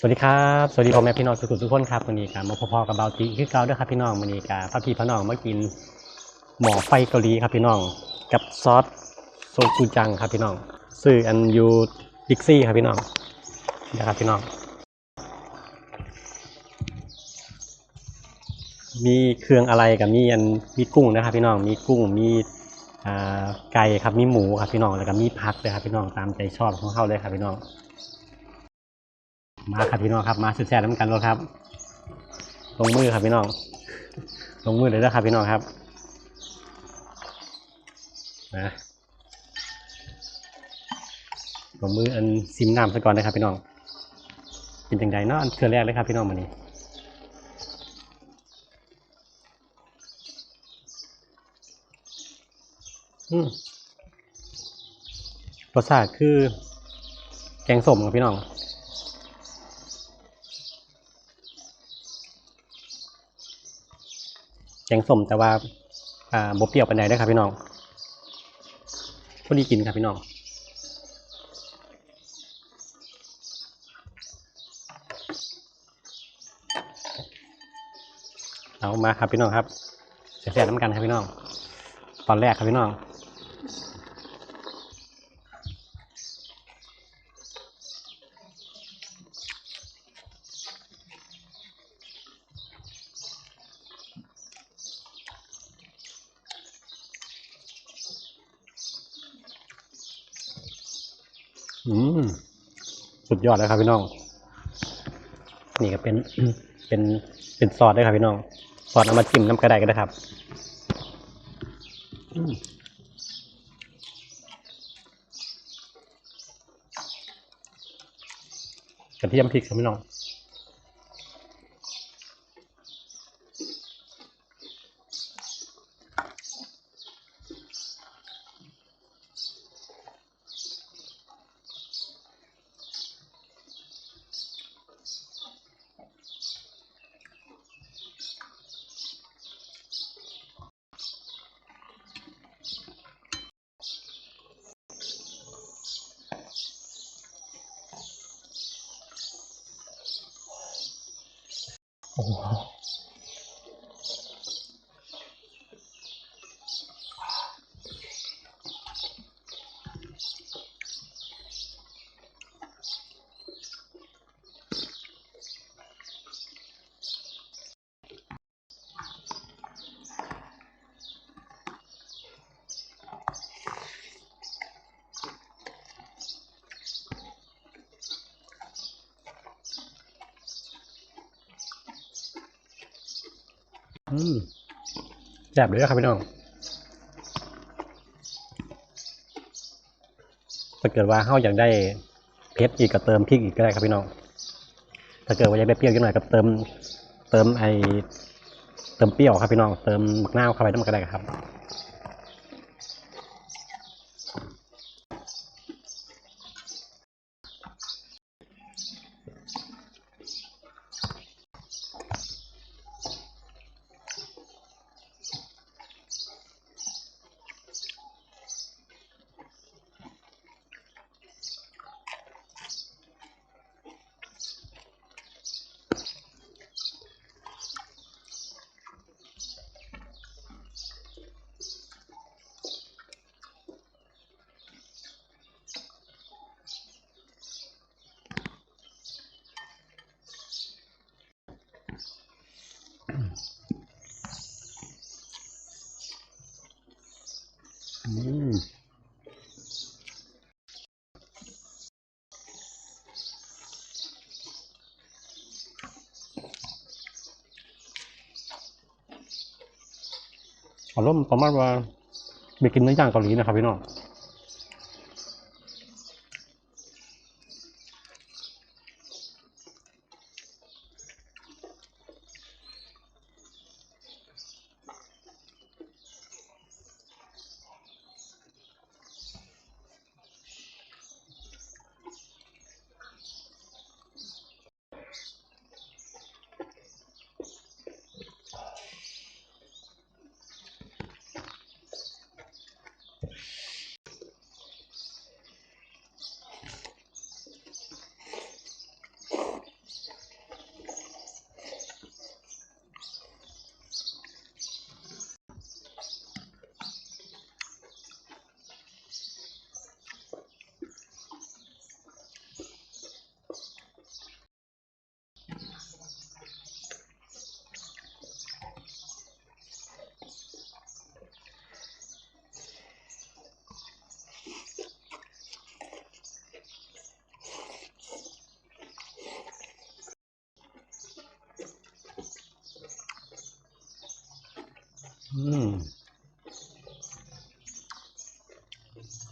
สวัสดีครับ สวัสดีพ่อแม่พี่น้องทุกทุกคนครับวันนี้การมาพอๆกับเบาติคือเก่าด้วยครับพี่น้องวันนี้การพาพี่พี่น้องมากินหมอไฟเกาหลีครับพี่น้อง กับซอสโซจูจังครับพี่น้องซื้ออันยูบิ๊กซี่ครับพี่น้องนะครับพี่น้อง มีเครื่องอะไรกับมีอันมีกุ้งนะครับพี่น้องมีกุ้งมีไก่ครับมีหมูครับพี่น้องแล้วก็มีผักเลยครับพี่น้องตามใจชอบของเขาเลยครับพี่น้อง มาครับพี่น้องครับมาสุดแซ่บน้ำกันเลยครับ ลงมือครับพี่น้อง ลงมือเลยนะครับพี่น้องครับนะลงมืออันซิมน้ำซะก่อนนะครับพี่น้อง เป็นจังไดเนาะอันเครือแรกเลยครับพี่น้องมานี่อืมรสชาติคือ แกงส้มครับพี่น้อง แกงส้มแต่ว่าอ่าบเปรี้ยวปานใดได้ครับพี่น้องพอดีกินครับพี่น้องเอามาครับพี่น้องครับเสียๆน้ำกันครับพี่น้อง ตอนแรกครับพี่น้อง สุดยอดเลยครับพี่น้อง นี่ก็เป็นเป็นเป็นซอสด้วยครับพี่น้อง ซอสเอามาจิ้มน้ำกระไดก็ได้ครับกระเทียมพริกครับพี่น้อง โแซ่บเลยนะครับพี่น้องถ้าเกิดว่าเข้าอยากได้เพชรอีกก็เติมพริกอีกก็ได้ครับพี่น้อง ถ้าเกิดว่าอยากได้เปรี้ยวจังหน่อยก็เติม เติมไอเติมเปรี้ยวครับพี่น้อง เติมมะนาวเข้าไปน้ำก็ได้ครับ อารมณ์ประมาณว่าไปกินเนื้อย่างเกาหลีนะครับพี่น้อง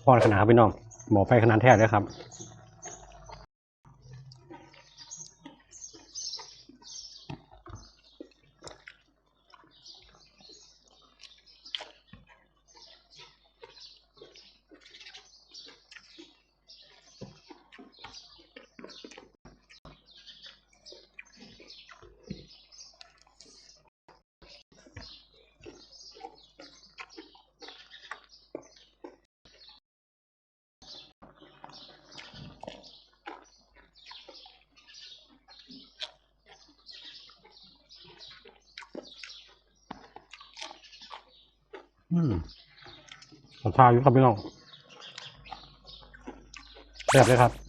พอขนาดครับพี่น้องหมอไฟขนาดแท้เลยครับ อืมผมทาอยู่ครับพี่น้องแซ่บเลยครับ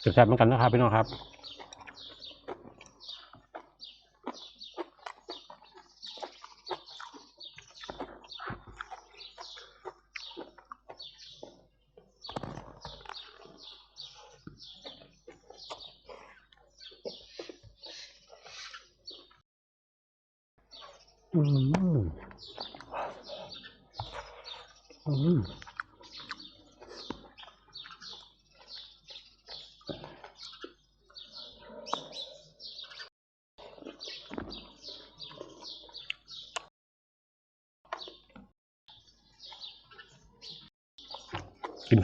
แซ่บๆเหมือนกันนะครับพี่น้องครับอืมอืม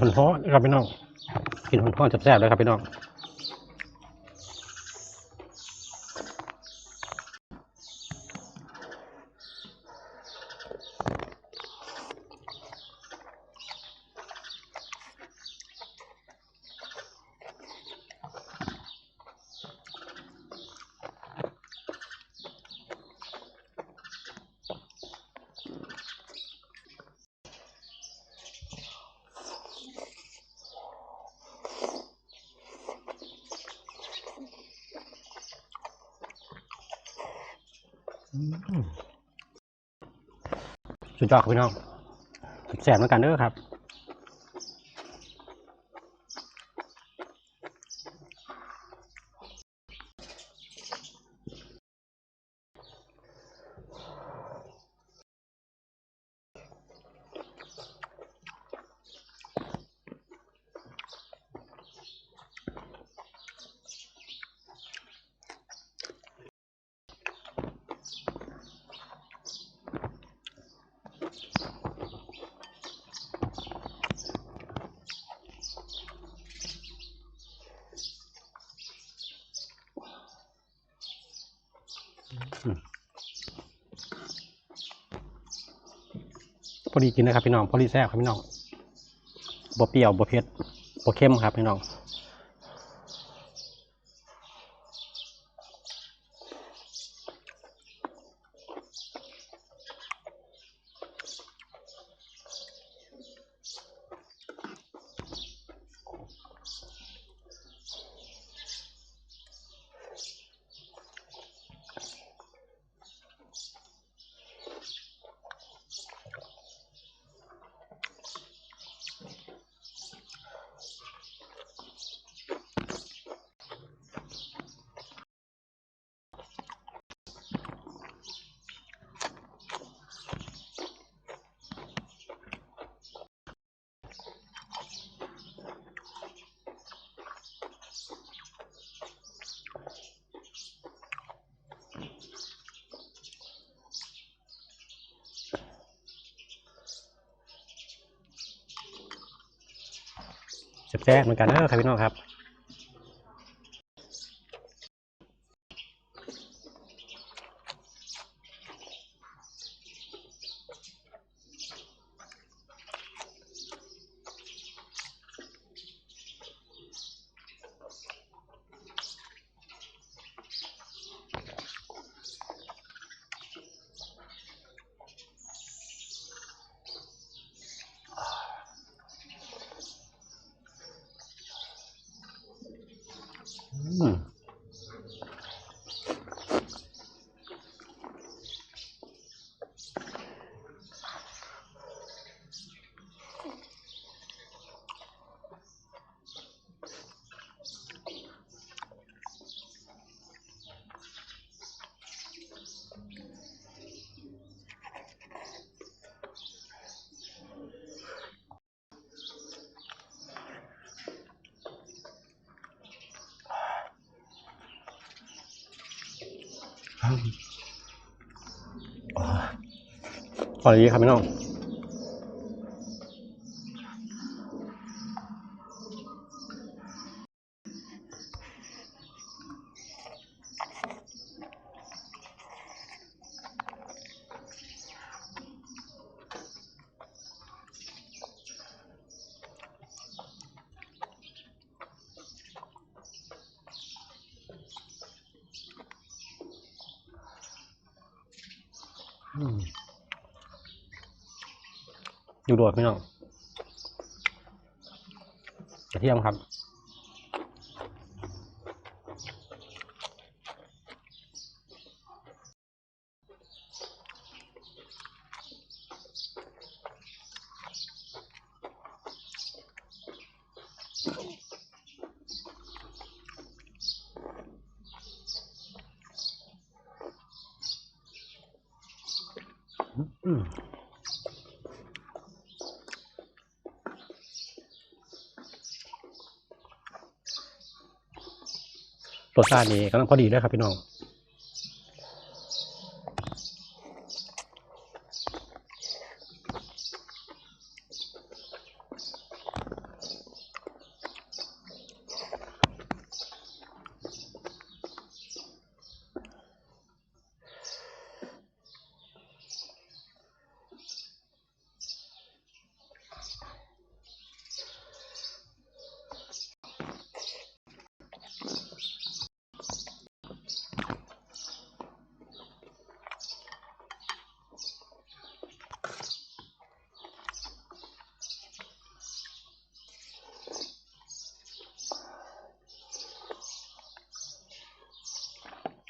นหอนๆนะครับพี่น้องกินหอนๆแซ่บๆเลยครับพี่น้อง สุดยอดครับพี่น้องแสบเหมือนกันเด้อครับ อดีกินนะครับพี่น้องพอดีแซ่บครับพี่น้องบ่เปรี้ยวบ่เผ็ดบ่เค็มครับพี่น้อง แซ่บๆเหมือนกันเด้อครับพี่น้องครับ อื มพอดีครับพี่น้อง อยู่โดดพี่น้องกระเทียมครับ อืมรสชาตินี้กำลังพอดีเลยครับพี่น้อง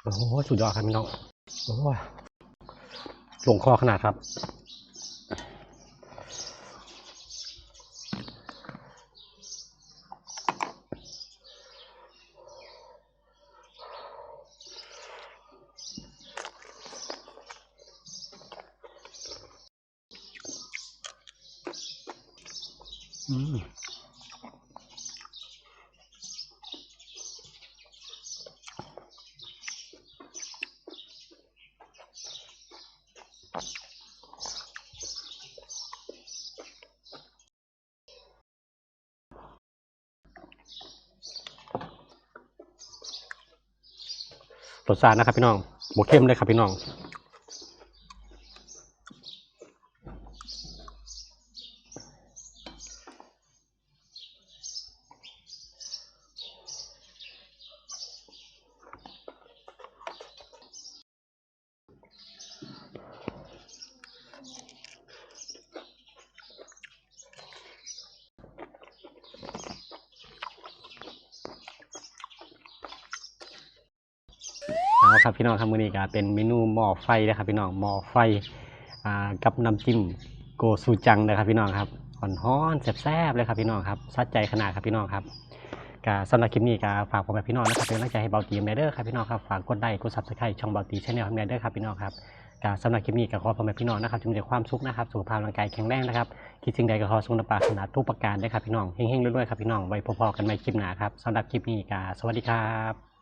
โอ้โหสุดยอดครับพี่น้องโอ้ยลงคอขนาดครับอืม รสชาตินะครับพี่น้องบวเข้มเลยครับพี่น้อง น้องครับมื้อนี้ก็เป็นเมนูหม้อไฟนะครับพี่น้องหม้อไฟอกับน้ำจิ้มโกซูจังนะครับพี่น้องครับฮ้อนๆแซ่บๆเลยครับพี่น้องครับซัดใจขนาดครับพี่น้องครับก็สำหรับคลิปนี้ก็ฝากผมแบบพี่น้องนะครับเป็นกำลังใจให้เบาตีมเด้อครับพี่น้องครับฝากกดไลค์กดซับสไครต์ช่องเบาตีชแนลเด้อครับพี่น้องครับก็สำหรับคลิปนี้ก็ขอพ่อแม่พี่น้องนะครับจงมีแต่ความสุขนะครับสุขภาพร่างกายแข็งแรงนะครับคิดสิ่งใดก็ขอสุขภาพขนาดทุกประการได้ครับพี่น้องเฮงๆรวยๆครับพี่น้องไว้พบๆกันใหม่คลิปหน้าครับสำหรับคลิปนี้ก็สวัสดีครับ